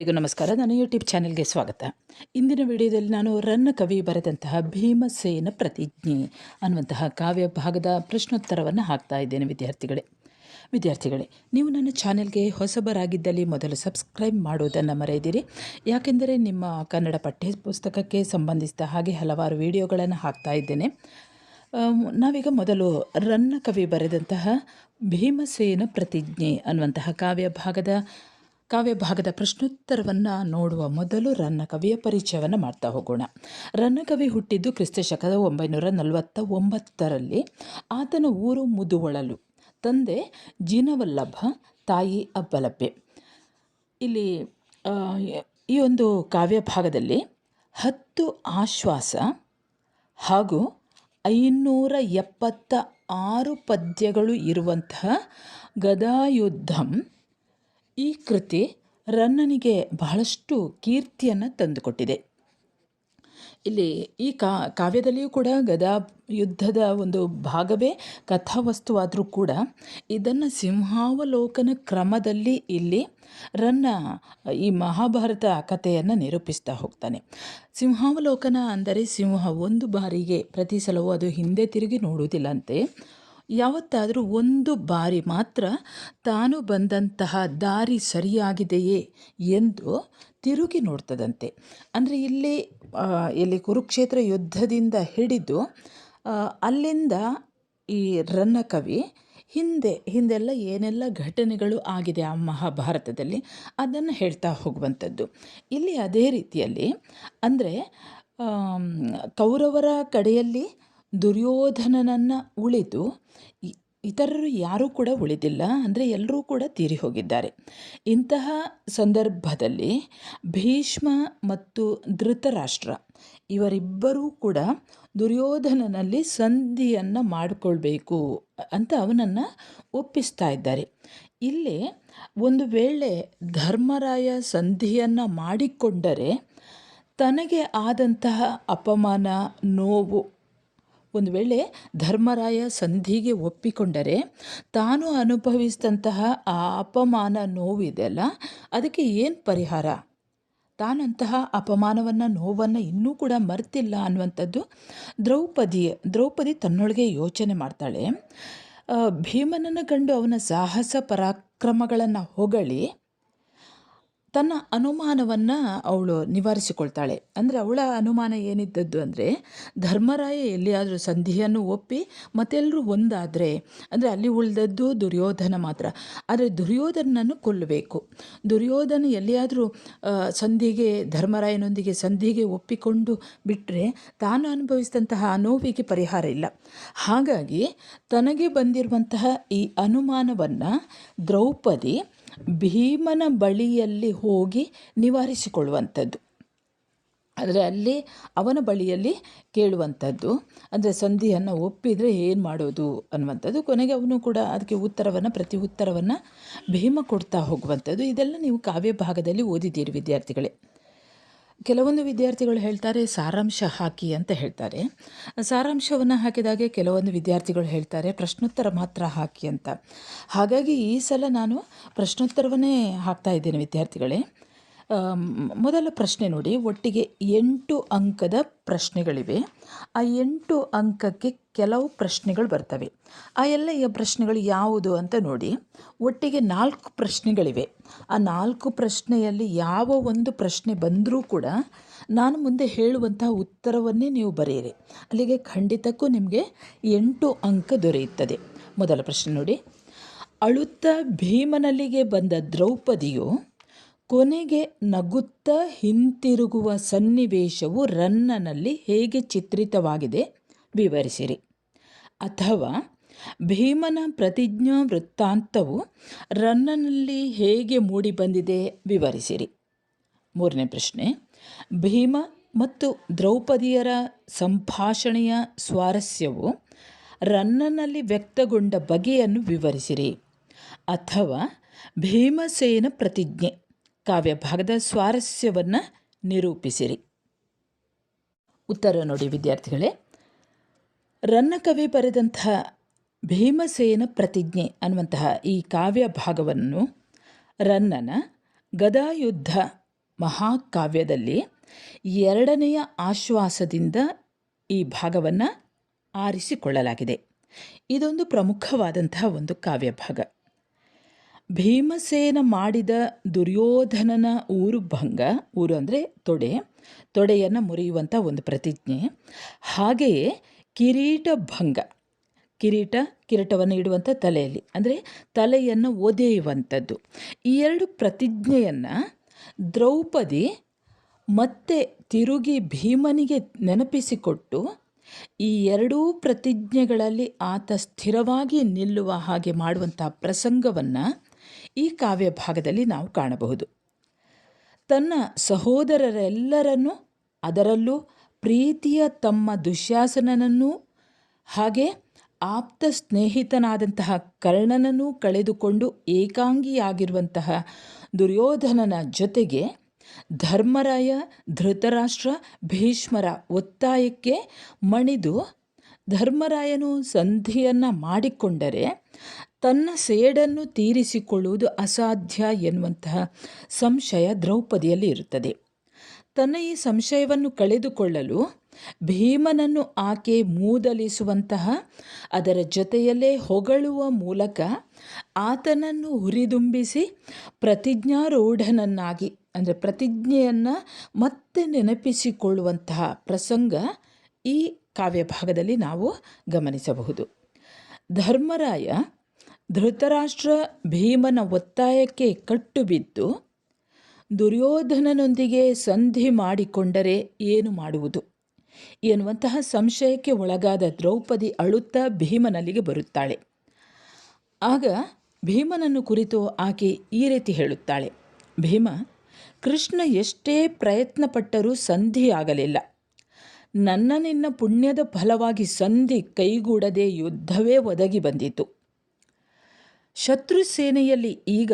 ಈಗ ನಮಸ್ಕಾರ, ನಾನು ಯೂಟ್ಯೂಬ್ ಚಾನೆಲ್ಗೆ ಸ್ವಾಗತ. ಇಂದಿನ ವಿಡಿಯೋದಲ್ಲಿ ನಾನು ರನ್ನ ಕವಿ ಬರೆದಂತಹ ಭೀಮಸೇನ ಪ್ರತಿಜ್ಞೆ ಅನ್ನುವಂತಹ ಕಾವ್ಯ ಭಾಗದ ಪ್ರಶ್ನೋತ್ತರವನ್ನು ಹಾಕ್ತಾ ಇದ್ದೇನೆ ವಿದ್ಯಾರ್ಥಿಗಳೇ. ವಿದ್ಯಾರ್ಥಿಗಳೇ, ನೀವು ನನ್ನ ಚಾನೆಲ್ಗೆ ಹೊಸಬರಾಗಿದ್ದಲ್ಲಿ ಮೊದಲು ಸಬ್ಸ್ಕ್ರೈಬ್ ಮಾಡುವುದನ್ನು ಮರೆಯದಿರಿ. ಯಾಕೆಂದರೆ ನಿಮ್ಮ ಕನ್ನಡ ಪಠ್ಯ ಪುಸ್ತಕಕ್ಕೆ ಸಂಬಂಧಿಸಿದ ಹಾಗೆ ಹಲವಾರು ವಿಡಿಯೋಗಳನ್ನು ಹಾಕ್ತಾ ಇದ್ದೇನೆ. ನಾವೀಗ ಮೊದಲು ರನ್ನ ಕವಿ ಬರೆದಂತಹ ಭೀಮಸೇನ ಪ್ರತಿಜ್ಞೆ ಅನ್ನುವಂತಹ ಕಾವ್ಯ ಭಾಗದ ಕಾವ್ಯ ಭಾಗದ ಪ್ರಶ್ನೋತ್ತರವನ್ನು ನೋಡುವ ಮೊದಲು ರನ್ನ ಕವಿಯ ಪರಿಚಯವನ್ನು ಮಾಡ್ತಾ ಹೋಗೋಣ. ರನ್ನ ಕವಿ ಹುಟ್ಟಿದ್ದು ಕ್ರಿಸ್ತ ಶಕದ ಒಂಬೈನೂರ ನಲವತ್ತ ಒಂಬತ್ತರಲ್ಲಿ ಆತನ ಊರು ಮುದುವಳಲು. ತಂದೆ ಜಿನವಲ್ಲಭ, ತಾಯಿ ಅಬ್ಬಲಬ್ಬೆ. ಇಲ್ಲಿ ಈ ಒಂದು ಕಾವ್ಯ ಭಾಗದಲ್ಲಿ ಹತ್ತು ಆಶ್ವಾಸ ಹಾಗೂ ಐನೂರ ಎಪ್ಪತ್ತ ಆರು ಪದ್ಯಗಳು ಇರುವಂತಹ ಗದಾಯುದ್ಧಂ ಈ ಕೃತಿ ರನ್ನನಿಗೆ ಬಹಳಷ್ಟು ಕೀರ್ತಿಯನ್ನು ತಂದುಕೊಟ್ಟಿದೆ. ಇಲ್ಲಿ ಈ ಕಾವ್ಯದಲ್ಲಿಯೂ ಕೂಡ ಗದಾ ಯುದ್ಧದ ಒಂದು ಭಾಗವೇ ಕಥಾವಸ್ತುವಾದರೂ ಕೂಡ ಇದನ್ನು ಸಿಂಹಾವಲೋಕನ ಕ್ರಮದಲ್ಲಿ ಇಲ್ಲಿ ರನ್ನ ಈ ಮಹಾಭಾರತ ಕಥೆಯನ್ನು ನಿರೂಪಿಸ್ತಾ ಹೋಗ್ತಾನೆ. ಸಿಂಹಾವಲೋಕನ ಅಂದರೆ ಸಿಂಹ ಒಂದು ಬಾರಿಗೆ ಪ್ರತಿ ಸಲವೂ ಅದು ಹಿಂದೆ ತಿರುಗಿ ನೋಡುವುದಿಲ್ಲಂತೆ. ಯಾವತ್ತಾದರೂ ಒಂದು ಬಾರಿ ಮಾತ್ರ ತಾನು ಬಂದಂತಹ ದಾರಿ ಸರಿಯಾಗಿದೆಯೇ ಎಂದು ತಿರುಗಿ ನೋಡ್ತದಂತೆ. ಅಂದರೆ ಇಲ್ಲಿ ಇಲ್ಲಿ ಕುರುಕ್ಷೇತ್ರ ಯುದ್ಧದಿಂದ ಹಿಡಿದು ಅಲ್ಲಿಂದ ಈ ರನ್ನ ಕವಿ ಹಿಂದೆ, ಹಿಂದೆಲ್ಲ ಏನೆಲ್ಲ ಘಟನೆಗಳು ಆಗಿದೆ ಆ ಮಹಾಭಾರತದಲ್ಲಿ ಅದನ್ನು ಹೇಳ್ತಾ ಹೋಗುವಂಥದ್ದು. ಇಲ್ಲಿ ಅದೇ ರೀತಿಯಲ್ಲಿ ಅಂದರೆ ಕೌರವರ ಕಡೆಯಲ್ಲಿ ದುರ್ಯೋಧನನನ್ನು ಉಳಿದು ಇತರರು ಯಾರೂ ಕೂಡ ಉಳಿದಿಲ್ಲ, ಅಂದರೆ ಎಲ್ಲರೂ ಕೂಡ ತೀರಿ ಹೋಗಿದ್ದಾರೆ. ಇಂತಹ ಸಂದರ್ಭದಲ್ಲಿ ಭೀಷ್ಮ ಮತ್ತು ಧೃತರಾಷ್ಟ್ರ ಇವರಿಬ್ಬರೂ ಕೂಡ ದುರ್ಯೋಧನನಲ್ಲಿ ಸಂಧಿಯನ್ನು ಮಾಡಿಕೊಳ್ಬೇಕು ಅಂತ ಅವನನ್ನು ಒಪ್ಪಿಸ್ತಾ ಇದ್ದಾರೆ. ಇಲ್ಲಿ ಒಂದು ವೇಳೆ ಧರ್ಮರಾಯ ಸಂಧಿಯನ್ನು ಮಾಡಿಕೊಂಡರೆ ತನಗೆ ಆದಂತಹ ಅಪಮಾನ, ನೋವು ಒಂದು ವೇಳೆ ಧರ್ಮರಾಯ ಸಂಧಿಗೆ ಒಪ್ಪಿಕೊಂಡರೆ ತಾನು ಅನುಭವಿಸಿದಂತಹ ಆ ಅಪಮಾನ ನೋವಿದೆಯಲ್ಲ ಅದಕ್ಕೆ ಏನು ಪರಿಹಾರ? ತಾನಂತಹ ಅಪಮಾನವನ್ನು, ನೋವನ್ನು ಇನ್ನೂ ಕೂಡ ಮರ್ತಿಲ್ಲ ಅನ್ನುವಂಥದ್ದು ದ್ರೌಪದಿ ದ್ರೌಪದಿ ತನ್ನೊಳಗೆ ಯೋಚನೆ ಮಾಡ್ತಾಳೆ. ಭೀಮನನ್ನು ಕಂಡು ಅವನ ಸಾಹಸ ಪರಾಕ್ರಮಗಳನ್ನು ಹೊಗಳಿ ತನ್ನ ಅನುಮಾನವನ್ನು ಅವಳು ನಿವಾರಿಸಿಕೊಳ್ತಾಳೆ. ಅಂದರೆ ಅವಳ ಅನುಮಾನ ಏನಿದ್ದದ್ದು ಅಂದರೆ, ಧರ್ಮರಾಯ ಎಲ್ಲಿಯಾದರೂ ಸಂಧಿಯನ್ನು ಒಪ್ಪಿ ಮತ್ತೆಲ್ಲರೂ ಒಂದಾದರೆ, ಅಂದರೆ ಅಲ್ಲಿ ಉಳಿದದ್ದು ದುರ್ಯೋಧನ ಮಾತ್ರ. ಆದರೆ ದುರ್ಯೋಧನನ್ನು ಕೊಲ್ಲಬೇಕು. ದುರ್ಯೋಧನ ಎಲ್ಲಿಯಾದರೂ ಸಂಧಿಗೆ, ಧರ್ಮರಾಯನೊಂದಿಗೆ ಸಂಧಿಗೆ ಒಪ್ಪಿಕೊಂಡು ಬಿಟ್ಟರೆ ತಾನು ಅನುಭವಿಸಿದಂತಹ ನೋವಿಗೆ ಪರಿಹಾರ ಇಲ್ಲ. ಹಾಗಾಗಿ ತನಗೆ ಬಂದಿರುವಂತಹ ಈ ಅನುಮಾನವನ್ನು ದ್ರೌಪದಿ ಭೀಮನ ಬಳಿಯಲ್ಲಿ ಹೋಗಿ ನಿವಾರಿಸಿಕೊಳ್ಳುವಂಥದ್ದು. ಆದರೆ ಅಲ್ಲಿ ಅವನ ಬಳಿಯಲ್ಲಿ ಕೇಳುವಂಥದ್ದು. ಅಂದರೆ ಸಂಧಿಯನ್ನು ಒಪ್ಪಿದರೆ ಏನು ಮಾಡೋದು ಅನ್ನುವಂಥದ್ದು. ಕೊನೆಗೆ ಅವನು ಕೂಡ ಅದಕ್ಕೆ ಉತ್ತರವನ್ನು, ಪ್ರತಿ ಉತ್ತರವನ್ನು ಭೀಮ ಕೊಡ್ತಾ ಹೋಗುವಂಥದ್ದು. ಇದೆಲ್ಲ ನೀವು ಕಾವ್ಯ ಭಾಗದಲ್ಲಿ ಓದಿದ್ದೀರಿ ವಿದ್ಯಾರ್ಥಿಗಳೇ. ಕೆಲವೊಂದು ವಿದ್ಯಾರ್ಥಿಗಳು ಹೇಳ್ತಾರೆ, ಸಾರಾಂಶ ಹಾಕಿ ಅಂತ ಹೇಳ್ತಾರೆ. ಸಾರಾಂಶವನ್ನು ಹಾಕಿದಾಗೆ ಕೆಲವೊಂದು ವಿದ್ಯಾರ್ಥಿಗಳು ಹೇಳ್ತಾರೆ, ಪ್ರಶ್ನೋತ್ತರ ಮಾತ್ರ ಹಾಕಿ ಅಂತ. ಹಾಗಾಗಿ ಈ ಸಲ ನಾನು ಪ್ರಶ್ನೋತ್ತರವನ್ನೇ ಹಾಕ್ತಾ ಇದ್ದೇನೆ ವಿದ್ಯಾರ್ಥಿಗಳೇ. ಮೊದಲ ಪ್ರಶ್ನೆ ನೋಡಿ, ಒಟ್ಟಿಗೆ ಎಂಟು ಅಂಕದ ಪ್ರಶ್ನೆಗಳಿವೆ. ಆ ಎಂಟು ಅಂಕಕ್ಕೆ ಕೆಲವು ಪ್ರಶ್ನೆಗಳು ಬರ್ತವೆ. ಆ ಎಲ್ಲ ಈ ಪ್ರಶ್ನೆಗಳು ಯಾವುದು ಅಂತ ನೋಡಿ. ಒಟ್ಟಿಗೆ ನಾಲ್ಕು ಪ್ರಶ್ನೆಗಳಿವೆ. ಆ ನಾಲ್ಕು ಪ್ರಶ್ನೆಯಲ್ಲಿ ಯಾವ ಒಂದು ಪ್ರಶ್ನೆ ಬಂದರೂ ಕೂಡ ನಾನು ಮುಂದೆ ಹೇಳುವಂತಹ ಉತ್ತರವನ್ನೇ ನೀವು ಬರೆಯಿರಿ. ಅಲ್ಲಿಗೆ ಖಂಡಿತಕ್ಕೂ ನಿಮಗೆ ಎಂಟು ಅಂಕ ದೊರೆಯುತ್ತದೆ. ಮೊದಲ ಪ್ರಶ್ನೆ ನೋಡಿ. ಅಳುತ್ತಾ ಭೀಮನಲ್ಲಿಗೆ ಬಂದ ದ್ರೌಪದಿಯು ಕೊನೆಗೆ ನಗುತ್ತಾ ಹಿಂತಿರುಗುವ ಸನ್ನಿವೇಶವು ರನ್ನನಲ್ಲಿ ಹೇಗೆ ಚಿತ್ರಿತವಾಗಿದೆ? ವಿವರಿಸಿರಿ. ಅಥವಾ ಭೀಮನ ಪ್ರತಿಜ್ಞಾ ವೃತ್ತಾಂತವು ರನ್ನನಲ್ಲಿ ಹೇಗೆ ಮೂಡಿಬಂದಿದೆ ವಿವರಿಸಿರಿ. ಮೂರನೇ ಪ್ರಶ್ನೆ, ಭೀಮ ಮತ್ತು ದ್ರೌಪದಿಯರ ಸಂಭಾಷಣೆಯ ಸ್ವಾರಸ್ಯವು ರನ್ನನಲ್ಲಿ ವ್ಯಕ್ತಗೊಂಡ ಬಗೆಯನ್ನು ವಿವರಿಸಿರಿ. ಅಥವಾ ಭೀಮಸೇನ ಪ್ರತಿಜ್ಞೆ, ಕಾವ್ಯಭಾಗದ ಸ್ವಾರಸ್ಯವನ್ನು ನಿರೂಪಿಸಿರಿ. ಉತ್ತರ ನೋಡಿ ವಿದ್ಯಾರ್ಥಿಗಳೇ ರನ್ನಕವಿ ಬರೆದಂತಹ ಭೀಮಸೇನ ಪ್ರತಿಜ್ಞೆ ಅನ್ನುವಂತಹ ಈ ಕಾವ್ಯ ಭಾಗವನ್ನು ರನ್ನನ ಗದಾಯುದ್ಧ ಮಹಾಕಾವ್ಯದಲ್ಲಿ ಎರಡನೆಯ ಆಶ್ವಾಸದಿಂದ ಈ ಭಾಗವನ್ನು ಆರಿಸಿಕೊಳ್ಳಲಾಗಿದೆ. ಇದೊಂದು ಪ್ರಮುಖವಾದಂತಹ ಒಂದು ಕಾವ್ಯ ಭಾಗ. ಭೀಮಸೇನ ಮಾಡಿದ ದುರ್ಯೋಧನನ ಊರು ಭಂಗ, ಊರು ಅಂದರೆ ತೊಡೆ, ತೊಡೆಯನ್ನು ಮುರಿಯುವಂಥ ಒಂದು ಪ್ರತಿಜ್ಞೆ. ಹಾಗೆಯೇ ಕಿರೀಟ ಭಂಗ. ಕಿರೀಟ ಕಿರೀಟವನ್ನು ಇಡುವಂಥ ತಲೆಯಲ್ಲಿ. ಅಂದರೆ ತಲೆಯನ್ನು ಒದೆಯುವಂಥದ್ದು. ಈ ಎರಡು ಪ್ರತಿಜ್ಞೆಯನ್ನು ದ್ರೌಪದಿ ಮತ್ತೆ ತಿರುಗಿ ಭೀಮನಿಗೆ ನೆನಪಿಸಿಕೊಟ್ಟು ಈ ಎರಡೂ ಪ್ರತಿಜ್ಞೆಗಳಲ್ಲಿ ಆತ ಸ್ಥಿರವಾಗಿ ನಿಲ್ಲುವ ಹಾಗೆ ಮಾಡುವಂಥ ಪ್ರಸಂಗವನ್ನು ಈ ಕಾವ್ಯ ಭಾಗದಲ್ಲಿ ನಾವು ಕಾಣಬಹುದು. ತನ್ನ ಸಹೋದರರೆಲ್ಲರನ್ನೂ ಅದರಲ್ಲೂ ಪ್ರೀತಿಯ ತಮ್ಮ ದುಶ್ಯಾಸನನನ್ನು ಹಾಗೆ ಆಪ್ತ ಸ್ನೇಹಿತನಾದಂತಹ ಕರ್ಣನನ್ನು ಕಳೆದುಕೊಂಡು ಏಕಾಂಗಿಯಾಗಿರುವಂತಹ ದುರ್ಯೋಧನನ ಜೊತೆಗೆ ಧರ್ಮರಾಯ, ಧೃತರಾಷ್ಟ್ರ, ಭೀಷ್ಮರ ಒತ್ತಾಯಕ್ಕೆ ಮಣಿದು ಧರ್ಮರಾಯನು ಸಂಧಿಯನ್ನು ಮಾಡಿಕೊಂಡರೆ ತನ್ನ ಸೇಡನ್ನು ತೀರಿಸಿಕೊಳ್ಳುವುದು ಅಸಾಧ್ಯ ಎನ್ನುವಂತಹ ಸಂಶಯ ದ್ರೌಪದಿಯಲ್ಲಿ ಇರುತ್ತದೆ. ತನ್ನ ಈ ಸಂಶಯವನ್ನು ಕಳೆದುಕೊಳ್ಳಲು ಭೀಮನನ್ನು ಆಕೆ ಮೂದಲಿಸುವಂತಹ ಅದರ ಜೊತೆಯಲ್ಲೇ ಹೊಗಳುವ ಮೂಲಕ ಆತನನ್ನು ಹುರಿದುಂಬಿಸಿ ಪ್ರತಿಜ್ಞಾರೂಢನನ್ನಾಗಿ, ಅಂದರೆ ಪ್ರತಿಜ್ಞೆಯನ್ನು ಮತ್ತೆ ನೆನಪಿಸಿಕೊಳ್ಳುವಂತಹ ಪ್ರಸಂಗ ಈ ಕಾವ್ಯ ಭಾಗದಲ್ಲಿ ನಾವು ಗಮನಿಸಬಹುದು. ಧರ್ಮರಾಯ ಧೃತರಾಷ್ಟ್ರ ಭೀಮನ ಒತ್ತಾಯಕ್ಕೆ ಕಟ್ಟುಬಿದ್ದು ದುರ್ಯೋಧನನೊಂದಿಗೆ ಸಂಧಿ ಮಾಡಿಕೊಂಡರೆ ಏನು ಮಾಡುವುದು? ಎನ್ನುವಂತಹ ಸಂಶಯಕ್ಕೆ ಒಳಗಾದ ದ್ರೌಪದಿ ಅಳುತ್ತಾ ಭೀಮನಲ್ಲಿಗೆ ಬರುತ್ತಾಳೆ. ಆಗ ಭೀಮನನ್ನು ಕುರಿತು ಆಕೆ ಈ ರೀತಿ ಹೇಳುತ್ತಾಳೆ. ಭೀಮ, ಕೃಷ್ಣ ಎಷ್ಟೇ ಪ್ರಯತ್ನಪಟ್ಟರೂ ಸಂಧಿ ಆಗಲಿಲ್ಲ ನನ್ನ ನಿನ್ನ ಪುಣ್ಯದ ಫಲವಾಗಿ ಸಂಧಿ ಕೈಗೂಡದೆ ಯುದ್ಧವೇ ಒದಗಿ ಬಂದಿತು. ಶತ್ರು ಸೇನೆಯಲ್ಲಿ ಈಗ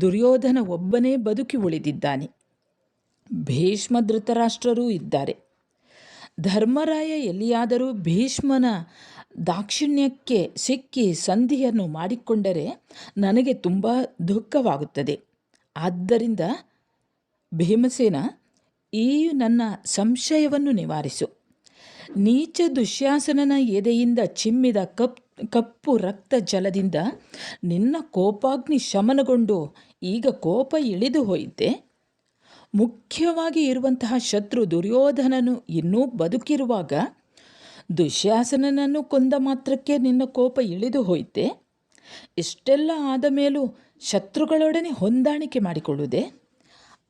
ದುರ್ಯೋಧನ ಒಬ್ಬನೇ ಬದುಕಿ ಉಳಿದಿದ್ದಾನೆ. ಭೀಷ್ಮ ಧೃತರಾಷ್ಟ್ರರೂ ಇದ್ದಾರೆ. ಧರ್ಮರಾಯ ಎಲ್ಲಿಯಾದರೂ ಭೀಷ್ಮನ ದಾಕ್ಷಿಣ್ಯಕ್ಕೆ ಸಿಕ್ಕಿ ಸಂಧಿಯನ್ನು ಮಾಡಿಕೊಂಡರೆ ನನಗೆ ತುಂಬ ದುಃಖವಾಗುತ್ತದೆ. ಆದ್ದರಿಂದ ಭೀಮಸೇನ ಈ ನನ್ನ ಸಂಶಯವನ್ನು ನಿವಾರಿಸು. ನೀಚ ದುಶ್ಯಾಸನನ ಎದೆಯಿಂದ ಚಿಮ್ಮಿದ ಕಪ್ ಕಪ್ಪು ರಕ್ತ ಜಲದಿಂದ ನಿನ್ನ ಕೋಪಾಗ್ನಿ ಶಮನಗೊಂಡು ಈಗ ಕೋಪ ಇಳಿದು ಹೋಯಿತೆ. ಮುಖ್ಯವಾಗಿ ಇರುವಂತಹ ಶತ್ರು ದುರ್ಯೋಧನನು ಇನ್ನೂ ಬದುಕಿರುವಾಗ ದುಶ್ಯಾಸನನನ್ನು ಕೊಂದ ಮಾತ್ರಕ್ಕೆ ನಿನ್ನ ಕೋಪ ಇಳಿದು ಹೋಯಿತೆ. ಇಷ್ಟೆಲ್ಲ ಆದ ಮೇಲೂ ಶತ್ರುಗಳೊಡನೆ ಹೊಂದಾಣಿಕೆ ಮಾಡಿಕೊಳ್ಳುವುದೇ?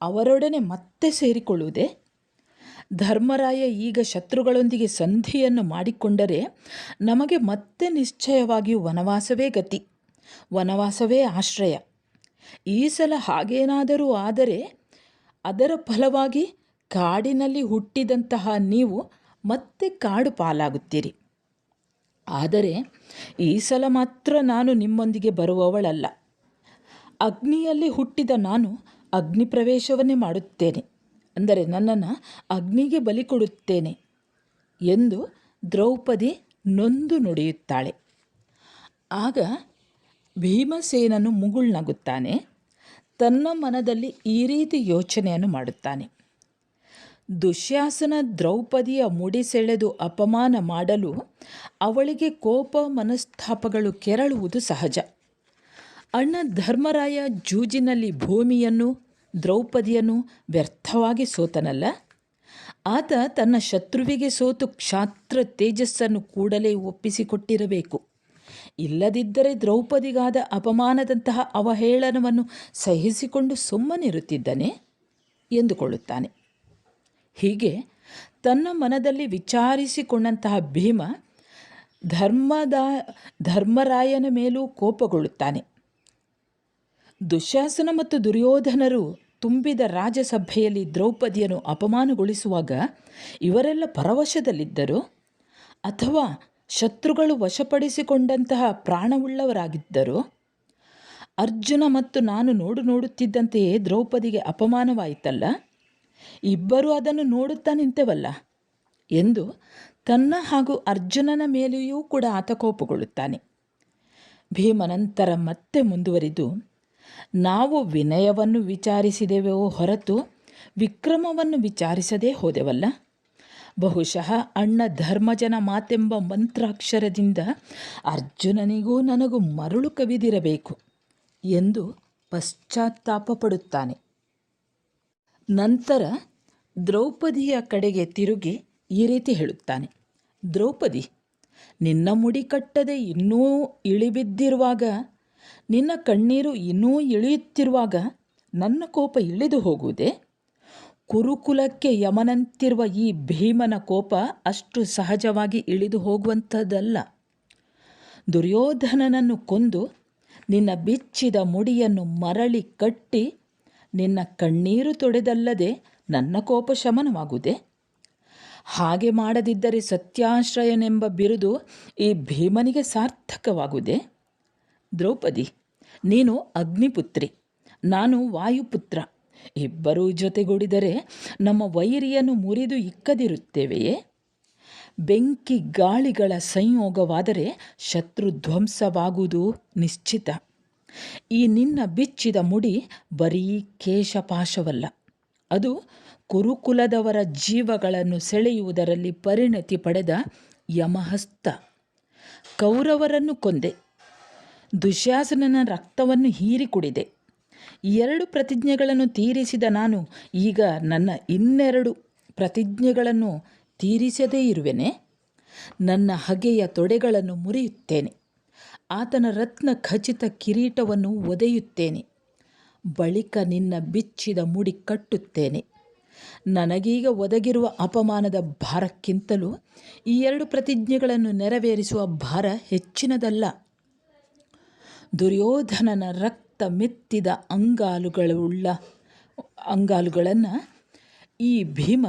ಅವರೊಡನೆ ಮತ್ತೆ ಸೇರಿಕೊಳ್ಳುವುದೇ? ಧರ್ಮರಾಯ ಈಗ ಶತ್ರುಗಳೊಂದಿಗೆ ಸಂಧಿಯನ್ನು ಮಾಡಿಕೊಂಡರೆ ನಮಗೆ ಮತ್ತೆ ನಿಶ್ಚಯವಾಗಿಯೂ ವನವಾಸವೇ ಗತಿ, ವನವಾಸವೇ ಆಶ್ರಯ. ಈ ಸಲ ಹಾಗೇನಾದರೂ ಆದರೆ ಅದರ ಫಲವಾಗಿ ಕಾಡಿನಲ್ಲಿ ಹುಟ್ಟಿದಂತಹ ನೀವು ಮತ್ತೆ ಕಾಡು ಪಾಲಾಗುತ್ತೀರಿ. ಆದರೆ ಈ ಸಲ ಮಾತ್ರ ನಾನು ನಿಮ್ಮೊಂದಿಗೆ ಬರುವವಳಲ್ಲ. ಅಗ್ನಿಯಲ್ಲಿ ಹುಟ್ಟಿದ ನಾನು ಅಗ್ನಿ ಪ್ರವೇಶವನ್ನೇ ಮಾಡುತ್ತೇನೆ. ಅಂದರೆ ನನ್ನನ್ನು ಅಗ್ನಿಗೆ ಬಲಿ ಕೊಡುತ್ತೇನೆ ಎಂದು ದ್ರೌಪದಿ ನೊಂದು ನುಡಿಯುತ್ತಾಳೆ. ಆಗ ಭೀಮಸೇನನು ಮುಗುಳ್ನಗುತ್ತಾನೆ ತನ್ನ ಮನದಲ್ಲಿ ಈ ರೀತಿ ಯೋಚನೆಯನ್ನು ಮಾಡುತ್ತಾನೆ. ದುಶ್ಯಾಸನ ದ್ರೌಪದಿಯ ಮುಡಿ ಸೆಳೆದು ಅಪಮಾನ ಮಾಡಲು ಅವಳಿಗೆ ಕೋಪ ಮನಸ್ತಾಪಗಳು ಕೆರಳುವುದು ಸಹಜ. ಅಣ್ಣ ಧರ್ಮರಾಯ ಜೂಜಿನಲ್ಲಿ ಭೂಮಿಯನ್ನು ದ್ರೌಪದಿಯನ್ನು ವ್ಯರ್ಥವಾಗಿ ಸೋತನಲ್ಲ? ಆತ ತನ್ನ ಶತ್ರುವಿಗೆ ಸೋತು ಕ್ಷಾತ್ರ ತೇಜಸ್ಸನ್ನು ಕೂಡಲೇ ಒಪ್ಪಿಸಿಕೊಟ್ಟಿರಬೇಕು. ಇಲ್ಲದಿದ್ದರೆ ದ್ರೌಪದಿಗಾದ ಅಪಮಾನದಂತಹ ಅವಹೇಳನವನ್ನು ಸಹಿಸಿಕೊಂಡು ಸುಮ್ಮನಿರುತ್ತಿದ್ದನೆ ಎಂದುಕೊಳ್ಳುತ್ತಾನೆ. ಹೀಗೆ ತನ್ನ ಮನದಲ್ಲಿ ವಿಚಾರಿಸಿಕೊಂಡಂತಹ ಭೀಮ ಧರ್ಮದ, ಧರ್ಮರಾಯನ ಮೇಲೂ ಕೋಪಗೊಳ್ಳುತ್ತಾನೆ. ದುಶಾಸನ ಮತ್ತು ದುರ್ಯೋಧನರು ತುಂಬಿದ ರಾಜಸಭೆಯಲ್ಲಿ ದ್ರೌಪದಿಯನ್ನು ಅಪಮಾನಗೊಳಿಸುವಾಗ ಇವರೆಲ್ಲ ಪರವಶದಲ್ಲಿದ್ದರು ಅಥವಾ ಶತ್ರುಗಳು ವಶಪಡಿಸಿಕೊಂಡಂತಹ ಪ್ರಾಣವುಳ್ಳವರಾಗಿದ್ದರು? ಅರ್ಜುನ ಮತ್ತು ನಾನು ನೋಡು ನೋಡುತ್ತಿದ್ದಂತೆಯೇ ದ್ರೌಪದಿಗೆ ಅಪಮಾನವಾಯಿತಲ್ಲ? ಇಬ್ಬರೂ ಅದನ್ನು ನೋಡುತ್ತಾ ನಿಂತೆವಲ್ಲ? ಎಂದು ತನ್ನ ಹಾಗೂ ಅರ್ಜುನನ ಮೇಲೆಯೂ ಕೂಡ ಆತ ಕೋಪಗೊಳ್ಳುತ್ತಾನೆ ಭೀಮನಂತರ ಮತ್ತೆ ಮುಂದುವರಿದು ನಾವು ವಿನಯವನ್ನು ವಿಚಾರಿಸಿದೆವೋ ಹೊರತು ವಿಕ್ರಮವನ್ನು ವಿಚಾರಿಸದೇ ಹೋದೆವಲ್ಲ? ಬಹುಶಃ ಅಣ್ಣ ಧರ್ಮಜನ ಮಾತೆಂಬ ಮಂತ್ರಾಕ್ಷರದಿಂದ ಅರ್ಜುನನಿಗೂ ನನಗೂ ಮರುಳು ಕವಿದಿರಬೇಕು ಎಂದು ಪಶ್ಚಾತ್ತಾಪ ಪಡುತ್ತಾನೆ ನಂತರ ದ್ರೌಪದಿಯ ಕಡೆಗೆ ತಿರುಗಿ ಈ ರೀತಿ ಹೇಳುತ್ತಾನೆ. ದ್ರೌಪದಿ, ನಿನ್ನ ಮುಡಿ ಕಟ್ಟದೆ ಇನ್ನೂ ಇಳಿಬಿದ್ದಿರುವಾಗ ನಿನ್ನ ಕಣ್ಣೀರು ಇನ್ನೂ ಇಳಿಯುತ್ತಿರುವಾಗ ನನ್ನ ಕೋಪ ಇಳಿದು ಹೋಗುವುದೇ? ಕುರುಕುಲಕ್ಕೆ ಯಮನಂತಿರುವ ಈ ಭೀಮನ ಕೋಪ ಅಷ್ಟು ಸಹಜವಾಗಿ ಇಳಿದು ಹೋಗುವಂಥದ್ದಲ್ಲ. ದುರ್ಯೋಧನನನ್ನು ಕೊಂದು ನಿನ್ನ ಬಿಚ್ಚಿದ ಮುಡಿಯನ್ನು ಮರಳಿ ಕಟ್ಟಿ ನಿನ್ನ ಕಣ್ಣೀರು ತೊಡೆದಲ್ಲದೆ ನನ್ನ ಕೋಪ ಶಮನವಾಗುವುದೇ? ಹಾಗೆ ಮಾಡದಿದ್ದರೆ ಸತ್ಯಾಶ್ರಯನೆಂಬ ಬಿರುದು ಈ ಭೀಮನಿಗೆ ಸಾರ್ಥಕವಾಗುವುದೇ? ದ್ರೌಪದಿ, ನೀನು ಅಗ್ನಿಪುತ್ರಿ, ನಾನು ವಾಯುಪುತ್ರ. ಇಬ್ಬರೂ ಜೊತೆಗೂಡಿದರೆ ನಮ್ಮ ವೈರಿಯನ್ನು ಮುರಿದು ಇಕ್ಕದಿರುತ್ತೇವೆಯೇ? ಬೆಂಕಿ ಗಾಳಿಗಳ ಸಂಯೋಗವಾದರೆ ಶತ್ರು ಧ್ವಂಸವಾಗುವುದು ನಿಶ್ಚಿತ. ಈ ನಿನ್ನ ಬಿಚ್ಚಿದ ಮುಡಿ ಬರೀ ಕೇಶಪಾಶವಲ್ಲ. ಅದು ಕುರುಕುಲದವರ ಜೀವಗಳನ್ನು ಸೆಳೆಯುವುದರಲ್ಲಿ ಪರಿಣತಿ ಪಡೆದ ಯಮಹಸ್ತ. ಕೌರವರನ್ನು ಕೊಂದೆ. ದುಶ್ಯಾಸನನ ರಕ್ತವನ್ನು ಹೀರಿ ಕುಡಿದೆ. ಎರಡು ಪ್ರತಿಜ್ಞೆಗಳನ್ನು ತೀರಿಸಿದ ನಾನು, ಈಗ ನನ್ನ ಇನ್ನೆರಡು ಪ್ರತಿಜ್ಞೆಗಳನ್ನು ತೀರಿಸದೇ ಇರುವೆನೆ? ನನ್ನ ಹಗೆಯ ತೊಡೆಗಳನ್ನು ಮುರಿಯುತ್ತೇನೆ. ಆತನ ರತ್ನ ಖಚಿತ ಕಿರೀಟವನ್ನು ಒದೆಯುತ್ತೇನೆ. ಬಳಿಕ ನಿನ್ನ ಬಿಚ್ಚಿದ ಮುಡಿ ಕಟ್ಟುತ್ತೇನೆ. ನನಗೀಗ ಒದಗಿರುವ ಅಪಮಾನದ ಭಾರಕ್ಕಿಂತಲೂ ಈ ಎರಡು ಪ್ರತಿಜ್ಞೆಗಳನ್ನು ನೆರವೇರಿಸುವ ಭಾರ ಹೆಚ್ಚಿನದಲ್ಲ. ದುರ್ಯೋಧನನ ರಕ್ತ ಮೆತ್ತಿದ ಅಂಗಾಲುಗಳುಳ್ಳ ಅಂಗಾಲುಗಳನ್ನು ಈ ಭೀಮ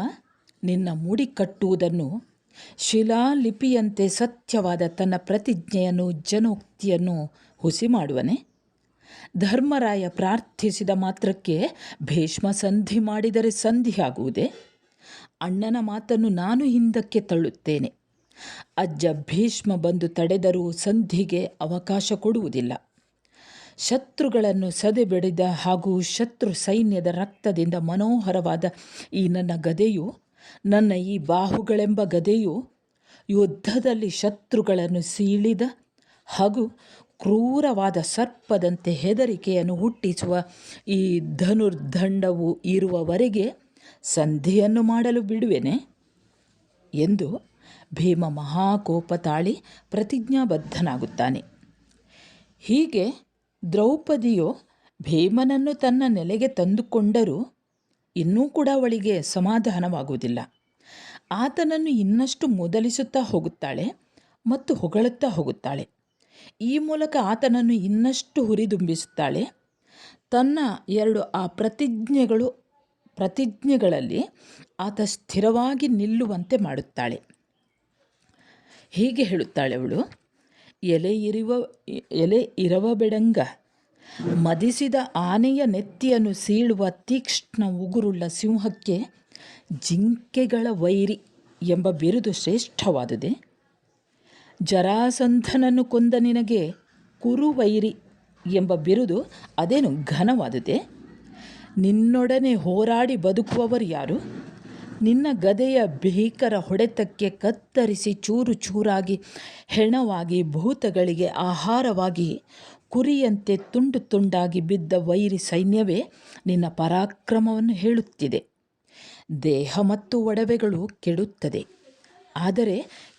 ನಿನ್ನ ಮುಡಿ ಕಟ್ಟುವುದನ್ನು ಶಿಲಾಲಿಪಿಯಂತೆ ಸತ್ಯವಾದ ತನ್ನ ಪ್ರತಿಜ್ಞೆಯನ್ನು ಜನೋಕ್ತಿಯನ್ನು ಹುಸಿ ಮಾಡುವನೆ. ಧರ್ಮರಾಯ ಪ್ರಾರ್ಥಿಸಿದ ಮಾತ್ರಕ್ಕೆ ಭೀಷ್ಮ ಸಂಧಿ ಮಾಡಿದರೆ ಸಂಧಿಯಾಗುವುದೇ ಅಣ್ಣನ ಮಾತನ್ನು ನಾನು ಹಿಂದಕ್ಕೆ ತಳ್ಳುತ್ತೇನೆ. ಅಜ್ಜ ಭೀಷ್ಮ ಬಂದು ತಡೆದರೂ ಸಂಧಿಗೆ ಅವಕಾಶ ಕೊಡುವುದಿಲ್ಲ. ಶತ್ರುಗಳನ್ನು ಸದೆಬೆಡಿದ ಹಾಗೂ ಶತ್ರು ಸೈನ್ಯದ ರಕ್ತದಿಂದ ಮನೋಹರವಾದ ಈ ನನ್ನ ಗದೆಯು, ನನ್ನ ಈ ಬಾಹುಗಳೆಂಬ ಗದೆಯು ಯುದ್ಧದಲ್ಲಿ ಶತ್ರುಗಳನ್ನು ಸೀಳಿದ ಹಾಗೂ ಕ್ರೂರವಾದ ಸರ್ಪದಂತೆ ಹೆದರಿಕೆಯನ್ನು ಹುಟ್ಟಿಸುವ ಈ ಧನುರ್ದಂಡವು ಇರುವವರೆಗೆ ಸಂಧಿಯನ್ನು ಮಾಡಲು ಬಿಡುವೆನೆ? ಎಂದು ಭೀಮ ಮಹಾಕೋಪ ತಾಳಿ ಪ್ರತಿಜ್ಞಾಬದ್ಧನಾಗುತ್ತಾನೆ. ಹೀಗೆ ದ್ರೌಪದಿಯು ಭೀಮನನ್ನು ತನ್ನ ನೆಲೆಗೆ ತಂದುಕೊಂಡರೂ ಇನ್ನೂ ಕೂಡ ಅವಳಿಗೆ ಸಮಾಧಾನವಾಗುವುದಿಲ್ಲ. ಆತನನ್ನು ಇನ್ನಷ್ಟು ಮೊದಲಿಸುತ್ತಾ ಹೋಗುತ್ತಾಳೆ ಮತ್ತು ಹೊಗಳುತ್ತಾ ಹೋಗುತ್ತಾಳೆ. ಈ ಮೂಲಕ ಆತನನ್ನು ಇನ್ನಷ್ಟು ಹುರಿದುಂಬಿಸುತ್ತಾಳೆ. ತನ್ನ ಎರಡು ಆ ಪ್ರತಿಜ್ಞೆಗಳು, ಪ್ರತಿಜ್ಞೆಗಳಲ್ಲಿ ಆತ ಸ್ಥಿರವಾಗಿ ನಿಲ್ಲುವಂತೆ ಮಾಡುತ್ತಾಳೆ. ಹೀಗೆ ಹೇಳುತ್ತಾಳೆ ಅವಳು ಎಲೆ ಇರುವ, ಎಲೆ ಇರವ ಬೆಡಂಗ. ಮದಿಸಿದ ಆನೆಯ ನೆತ್ತಿಯನ್ನು ಸೀಳುವ ತೀಕ್ಷ್ಣ ಉಗುರುಳ್ಳ ಸಿಂಹಕ್ಕೆ ಜಿಂಕೆಗಳ ವೈರಿ ಎಂಬ ಬಿರುದು ಶ್ರೇಷ್ಠವಾದುದೆ. ಜರಾಸಂಧನನ್ನು ಕೊಂದ ನಿನಗೆ ಕುರುವೈರಿ ಎಂಬ ಬಿರುದು ಅದೇನು ಘನವಾದುದೆ. ನಿನ್ನೊಡನೆ ಹೋರಾಡಿ ಬದುಕುವವರು ಯಾರು? ನಿನ್ನ ಗದೆಯ ಭೀಕರ ಹೊಡೆತಕ್ಕೆ ಕತ್ತರಿಸಿ ಚೂರು ಚೂರಾಗಿ ಹೆಣವಾಗಿ ಭೂತಗಳಿಗೆ ಆಹಾರವಾಗಿ ಕುರಿಯಂತೆ ತುಂಡು ತುಂಡಾಗಿ ಬಿದ್ದ ವೈರಿ ಸೈನ್ಯವೇ ನಿನ್ನ ಪರಾಕ್ರಮವನ್ನು ಹೇಳುತ್ತಿದೆ. ದೇಹ ಮತ್ತು ಒಡವೆಗಳು ಕೆಡುತ್ತದೆ. ಆದರೆ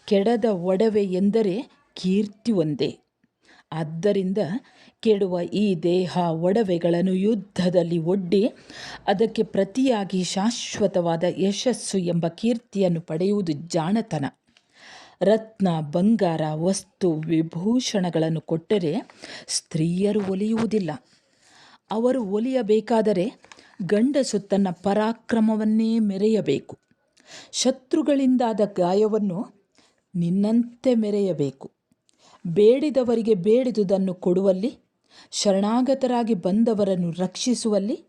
ಕೆಡದ ಒಡವೆ ಎಂದರೆ ಕೀರ್ತಿ ಒಂದೇ. ಆದ್ದರಿಂದ ಕೆಡುವ ಈ ದೇಹ ಒಡವೆಗಳನ್ನು ಯುದ್ಧದಲ್ಲಿ ಒಡ್ಡಿ ಅದಕ್ಕೆ ಪ್ರತಿಯಾಗಿ ಶಾಶ್ವತವಾದ ಯಶಸ್ಸು ಎಂಬ ಕೀರ್ತಿಯನ್ನು ಪಡೆಯುವುದು ಜಾಣತನ. ರತ್ನ, ಬಂಗಾರ, ವಸ್ತು, ವಿಭೂಷಣಗಳನ್ನು ಕೊಟ್ಟರೆ ಸ್ತ್ರೀಯರು ಒಲಿಯುವುದಿಲ್ಲ. ಅವರು ಒಲಿಯಬೇಕಾದರೆ ಗಂಡಸು ತನ್ನ ಪರಾಕ್ರಮವನ್ನೇ ಮೆರೆಯಬೇಕು. ಶತ್ರುಗಳಿಂದಾದ ಗಾಯವನ್ನು ನಿನ್ನಂತೆ ಮೆರೆಯಬೇಕು. ಬೇಡಿದವರಿಗೆ ಬೇಡಿದುದನ್ನು ಕೊಡುವಲ್ಲಿ ಶರಣಾಗತರಾಗಿ ಬಂದವರನ್ನು ರಕ್ಷಿಸುವಲ್ಲಿ,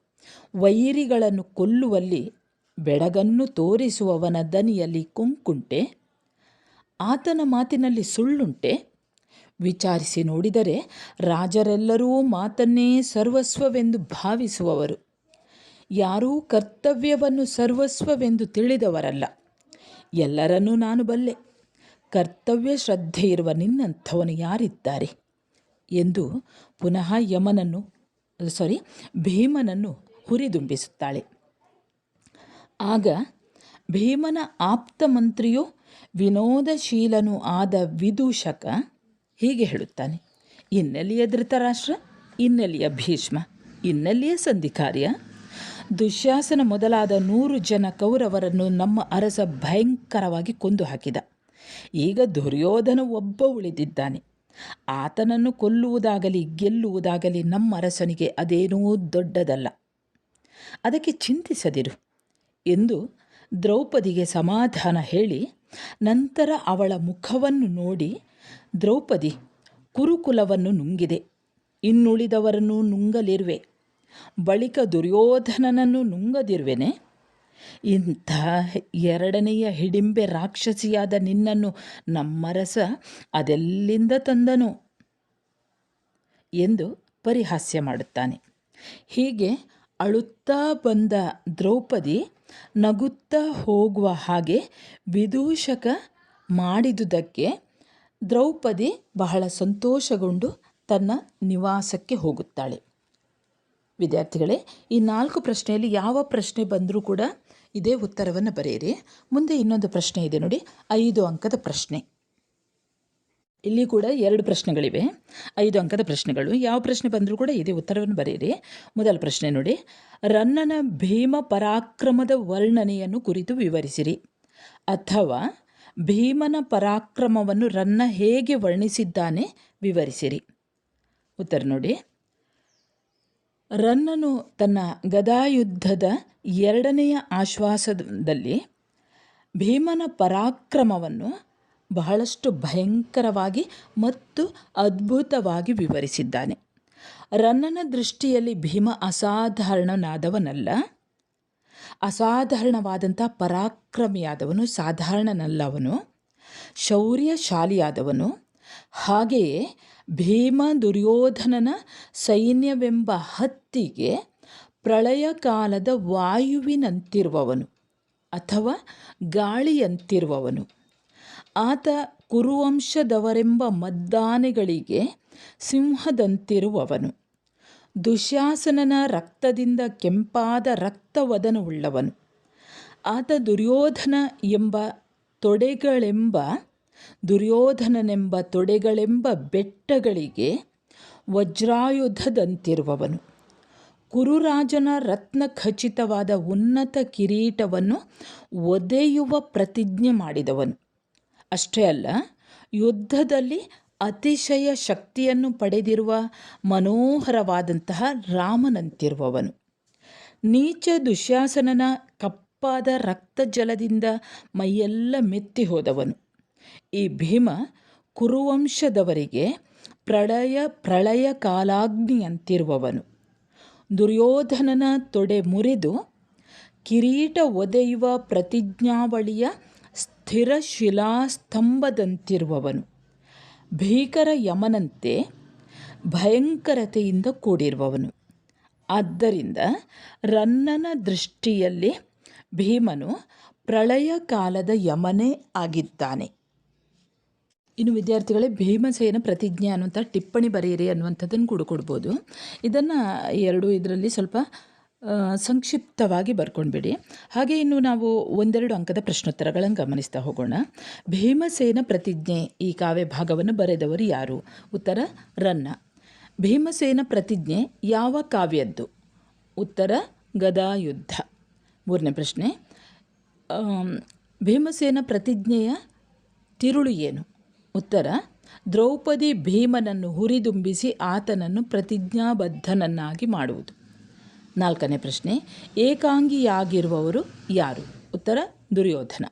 ವೈರಿಗಳನ್ನು ಕೊಲ್ಲುವಲ್ಲಿ, ಬೆಡಗನ್ನು ತೋರಿಸುವವನ ದನಿಯಲ್ಲಿ ಕುಂಕುಂಟೆ, ಆತನ ಮಾತಿನಲ್ಲಿ ಸುಳ್ಳುಂಟೆ. ವಿಚಾರಿಸಿ ನೋಡಿದರೆ ರಾಜರೆಲ್ಲರೂ ಮಾತನ್ನೇ ಸರ್ವಸ್ವವೆಂದು ಭಾವಿಸುವವರು. ಯಾರೂ ಕರ್ತವ್ಯವನ್ನು ಸರ್ವಸ್ವವೆಂದು ತಿಳಿದವರಲ್ಲ. ಎಲ್ಲರನ್ನೂ ನಾನು ಬಲ್ಲೆ. ಕರ್ತವ್ಯ ಶ್ರದ್ಧೆ ಇರುವ ನಿನ್ನಂಥವನು ಯಾರಿದ್ದಾರೆ? ಎಂದು ಪುನಃ ಯಮನನ್ನು ಸಾರಿ ಭೀಮನನ್ನು ಹುರಿದುಂಬಿಸುತ್ತಾಳೆ. ಆಗ ಭೀಮನ ಆಪ್ತ ಮಂತ್ರಿಯು ವಿನೋದಶೀಲನೂ ಆದ ವಿದೂಷಕ ಹೀಗೆ ಹೇಳುತ್ತಾನೆ, ಇನ್ನೆಲ್ಲಿಯ ಧೃತರಾಷ್ಟ್ರ? ಇನ್ನೆಲ್ಲಿಯ ಭೀಷ್ಮ? ಇನ್ನೆಲ್ಲಿಯ ಸಂಧಿಕಾರ್ಯ? ದುಶ್ಯಾಸನ ಮೊದಲಾದ ನೂರು ಜನ ಕೌರವರನ್ನು ನಮ್ಮ ಅರಸ ಭಯಂಕರವಾಗಿ ಕೊಂದು ಹಾಕಿದ ಈಗ ದುರ್ಯೋಧನ ಒಬ್ಬ ಉಳಿದಿದ್ದಾನೆ. ಆತನನ್ನು ಕೊಲ್ಲುವುದಾಗಲಿ, ಗೆಲ್ಲುವುದಾಗಲಿ ನಮ್ಮ ಅರಸನಿಗೆ ಅದೇನೂ ದೊಡ್ಡದಲ್ಲ. ಅದಕ್ಕೆ ಚಿಂತಿಸದಿರು ಎಂದು ದ್ರೌಪದಿಗೆ ಸಮಾಧಾನ ಹೇಳಿ, ನಂತರ ಅವಳ ಮುಖವನ್ನು ನೋಡಿ, ದ್ರೌಪದಿ ಕುರುಕುಲವನ್ನು ನುಂಗಿದೆ. ಇನ್ನುಳಿದವರನ್ನು ನುಂಗಲಿರುವೆ. ಬಳಿಕ ದುರ್ಯೋಧನನನ್ನು ನುಂಗದಿರುವೆನೆ. ಇಂಥ ಎರಡನೆಯ ಹಿಡಿಂಬೆ ರಾಕ್ಷಸಿಯಾದ ನಿನ್ನನ್ನು ನಮ್ಮರಸ ಅದೆಲ್ಲಿಂದ ತಂದನು? ಎಂದು ಪರಿಹಾಸ್ಯ ಮಾಡುತ್ತಾನೆ. ಹೀಗೆ ಅಳುತ್ತಾ ಬಂದ ದ್ರೌಪದಿ ನಗುತ್ತಾ ಹೋಗುವ ಹಾಗೆ ವಿದೂಷಕ ಮಾಡಿದುದಕ್ಕೆ ದ್ರೌಪದಿ ಬಹಳ ಸಂತೋಷಗೊಂಡು ತನ್ನ ನಿವಾಸಕ್ಕೆ ಹೋಗುತ್ತಾಳೆ. ವಿದ್ಯಾರ್ಥಿಗಳೇ, ಈ ನಾಲ್ಕು ಪ್ರಶ್ನೆಯಲ್ಲಿ ಯಾವ ಪ್ರಶ್ನೆ ಬಂದರೂ ಕೂಡ ಇದೇ ಉತ್ತರವನ್ನು ಬರೆಯಿರಿ. ಮುಂದೆ ಇನ್ನೊಂದು ಪ್ರಶ್ನೆ ಇದೆ ನೋಡಿ. ಐದು ಅಂಕದ ಪ್ರಶ್ನೆ. ಇಲ್ಲಿ ಕೂಡ ಎರಡು ಪ್ರಶ್ನೆಗಳಿವೆ. ಐದು ಅಂಕದ ಪ್ರಶ್ನೆಗಳು. ಯಾವ ಪ್ರಶ್ನೆ ಬಂದರೂ ಕೂಡ ಇದೇ ಉತ್ತರವನ್ನು ಬರೆಯಿರಿ. ಮೊದಲ ಪ್ರಶ್ನೆ ನೋಡಿ. ರನ್ನನ ಭೀಮ ಪರಾಕ್ರಮದ ವರ್ಣನೆಯನ್ನು ಕುರಿತು ವಿವರಿಸಿರಿ. ಅಥವಾ ಭೀಮನ ಪರಾಕ್ರಮವನ್ನು ರನ್ನ ಹೇಗೆ ವರ್ಣಿಸಿದ್ದಾನೆ ವಿವರಿಸಿರಿ. ಉತ್ತರ ನೋಡಿ. ರನ್ನನು ತನ್ನ ಗದಾಯುದ್ಧದ ಎರಡನೆಯ ಆಶ್ವಾಸದಲ್ಲಿ ಭೀಮನ ಪರಾಕ್ರಮವನ್ನು ಬಹಳಷ್ಟು ಭಯಂಕರವಾಗಿ ಮತ್ತು ಅದ್ಭುತವಾಗಿ ವಿವರಿಸಿದ್ದಾನೆ. ರನ್ನನ ದೃಷ್ಟಿಯಲ್ಲಿ ಭೀಮ ಅಸಾಧಾರಣನಾದವನಲ್ಲ. ಅಸಾಧಾರಣವಾದಂಥ ಪರಾಕ್ರಮಿಯಾದವನು, ಸಾಧಾರಣನಲ್ಲವನು. ಶೌರ್ಯಶಾಲಿಯಾದವನು. ಹಾಗೆಯೇ ಭೀಮ ದುರ್ಯೋಧನನ ಸೈನ್ಯವೆಂಬ ಹತ್ತಿಗೆ ಪ್ರಳಯ ಕಾಲದ ವಾಯುವಿನಂತಿರುವವನು ಅಥವಾ ಗಾಳಿಯಂತಿರುವವನು. ಆತ ಕುರುವಂಶದವರೆಂಬ ಮದ್ದಾನೆಗಳಿಗೆ ಸಿಂಹದಂತಿರುವವನು. ದುಶಾಸನನ ರಕ್ತದಿಂದ ಕೆಂಪಾದ ರಕ್ತವದನವುಳ್ಳವನು. ಆತ ದುರ್ಯೋಧನ ಎಂಬ ತೊಡೆಗಳೆಂಬ ದುರ್ಯೋಧನನೆಂಬ ತೊಡೆಗಳೆಂಬ ಬೆಟ್ಟಗಳಿಗೆ ವಜ್ರಾಯುಧದಂತಿರುವವನು. ಕುರುರಾಜನ ರತ್ನ ಖಚಿತವಾದ ಉನ್ನತ ಕಿರೀಟವನ್ನು ಒದೆಯುವ ಪ್ರತಿಜ್ಞೆ ಮಾಡಿದವನು. ಅಷ್ಟೇ ಅಲ್ಲ, ಯುದ್ಧದಲ್ಲಿ ಅತಿಶಯ ಶಕ್ತಿಯನ್ನು ಪಡೆದಿರುವ ಮನೋಹರವಾದಂತಹ ರಾಮನಂತಿರುವವನು. ನೀಚ ದುಶ್ಯಾಸನನ ಕಪ್ಪಾದ ರಕ್ತಜಲದಿಂದ ಮೈಯೆಲ್ಲ ಮೆತ್ತಿ ಹೋದವನು ಈ ಭೀಮ ಕುರುವಂಶದವರಿಗೆ ಪ್ರಳಯ ಪ್ರಳಯ ಕಾಲಾಗ್ನಿಯಂತಿರುವವನು. ದುರ್ಯೋಧನನ ತೊಡೆ ಮುರಿದು ಕಿರೀಟ ಒದೆಯುವ ಪ್ರತಿಜ್ಞಾವಳಿಯ ಸ್ಥಿರ ಶಿಲಾಸ್ತಂಭದಂತಿರುವವನು. ಭೀಕರ ಯಮನಂತೆ ಭಯಂಕರತೆಯಿಂದ ಕೂಡಿರುವವನು. ಆದ್ದರಿಂದ ರನ್ನನ ದೃಷ್ಟಿಯಲ್ಲಿ ಭೀಮನು ಪ್ರಳಯ ಕಾಲದ ಯಮನೇ ಆಗಿದ್ದಾನೆ. ಇನ್ನು ವಿದ್ಯಾರ್ಥಿಗಳೇ ಭೀಮಸೇನ ಪ್ರತಿಜ್ಞೆ ಅನ್ನುವಂಥ ಟಿಪ್ಪಣಿ ಬರೆಯಿರಿ ಅನ್ನುವಂಥದ್ದನ್ನು ಕೂಡ ಕೊಡ್ಬೋದು. ಇದನ್ನು ಎರಡು ಇದರಲ್ಲಿ ಸ್ವಲ್ಪ ಸಂಕ್ಷಿಪ್ತವಾಗಿ ಬರ್ಕೊಂಡ್ಬಿಡಿ. ಹಾಗೆ ಇನ್ನು ನಾವು ಒಂದೆರಡು ಅಂಕದ ಪ್ರಶ್ನೋತ್ತರಗಳನ್ನು ಗಮನಿಸ್ತಾ ಹೋಗೋಣ. ಭೀಮಸೇನ ಪ್ರತಿಜ್ಞೆ ಈ ಕಾವ್ಯ ಭಾಗವನ್ನು ಬರೆದವರು ಯಾರು? ಉತ್ತರ, ರನ್ನ. ಭೀಮಸೇನ ಪ್ರತಿಜ್ಞೆ ಯಾವ ಕಾವ್ಯದ್ದು? ಉತ್ತರ, ಗದಾಯುದ್ಧ. ಮೂರನೇ ಪ್ರಶ್ನೆ. ಭೀಮಸೇನ ಪ್ರತಿಜ್ಞೆಯ ತಿರುಳು ಏನು? ಉತ್ತರ, ದ್ರೌಪದಿ ಭೀಮನನ್ನು ಹುರಿದುಂಬಿಸಿ ಆತನನ್ನು ಪ್ರತಿಜ್ಞಾಬದ್ಧನನ್ನಾಗಿ ಮಾಡುವುದು. ನಾಲ್ಕನೇ ಪ್ರಶ್ನೆ, ಏಕಾಂಗಿಯಾಗಿರುವವರು ಯಾರು? ಉತ್ತರ, ದುರ್ಯೋಧನ.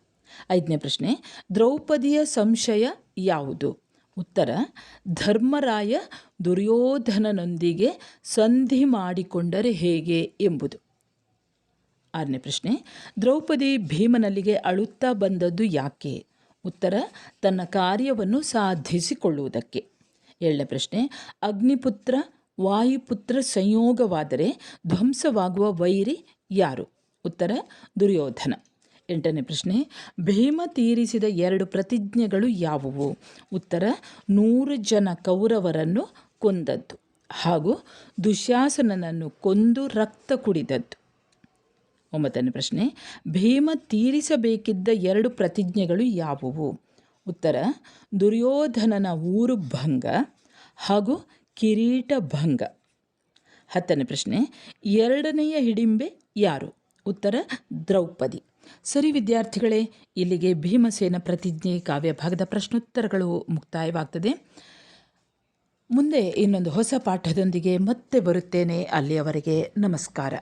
ಐದನೇ ಪ್ರಶ್ನೆ, ದ್ರೌಪದಿಯ ಸಂಶಯ ಯಾವುದು? ಉತ್ತರ, ಧರ್ಮರಾಯ ದುರ್ಯೋಧನನೊಂದಿಗೆ ಸಂಧಿ ಮಾಡಿಕೊಂಡರೆ ಹೇಗೆ ಎಂಬುದು. ಆರನೇ ಪ್ರಶ್ನೆ, ದ್ರೌಪದಿ ಭೀಮನಲ್ಲಿಗೆ ಅಳುತ್ತಾ ಬಂದದ್ದು ಯಾಕೆ? ಉತ್ತರ, ತನ್ನ ಕಾರ್ಯವನ್ನು ಸಾಧಿಸಿಕೊಳ್ಳುವುದಕ್ಕೆ. ಏಳನೇ ಪ್ರಶ್ನೆ, ಅಗ್ನಿಪುತ್ರ, ವಾಯುಪುತ್ರ ಸಂಯೋಗವಾದರೆ ಧ್ವಂಸವಾಗುವ ವೈರಿ ಯಾರು? ಉತ್ತರ, ದುರ್ಯೋಧನ. ಎಂಟನೇ ಪ್ರಶ್ನೆ, ಭೀಮ ತೀರಿಸಿದ ಎರಡು ಪ್ರತಿಜ್ಞೆಗಳು ಯಾವುವು? ಉತ್ತರ, ನೂರು ಜನ ಕೌರವರನ್ನು ಕೊಂದದ್ದು ಹಾಗೂ ದುಶ್ಯಾಸನನನ್ನು ಕೊಂದು ರಕ್ತ ಕುಡಿದದ್ದು. ಒಂಬತ್ತನೇ ಪ್ರಶ್ನೆ, ಭೀಮ ತೀರಿಸಬೇಕಿದ್ದ ಎರಡು ಪ್ರತಿಜ್ಞೆಗಳು ಯಾವುವು? ಉತ್ತರ, ದುರ್ಯೋಧನನ ಊರು ಭಂಗ ಹಾಗೂ ಕಿರೀಟ ಭಂಗ. ಹತ್ತನೇ ಪ್ರಶ್ನೆ, ಎರಡನೆಯ ಹಿಡಿಂಬೆ ಯಾರು? ಉತ್ತರ, ದ್ರೌಪದಿ. ಸರಿ ವಿದ್ಯಾರ್ಥಿಗಳೇ, ಇಲ್ಲಿಗೆ ಭೀಮಸೇನ ಪ್ರತಿಜ್ಞೆ ಕಾವ್ಯ ಭಾಗದ ಪ್ರಶ್ನೋತ್ತರಗಳು ಮುಕ್ತಾಯವಾಗ್ತದೆ. ಮುಂದೆ ಇನ್ನೊಂದು ಹೊಸ ಪಾಠದೊಂದಿಗೆ ಮತ್ತೆ ಬರುತ್ತೇನೆ. ಅಲ್ಲಿಯವರೆಗೆ ನಮಸ್ಕಾರ.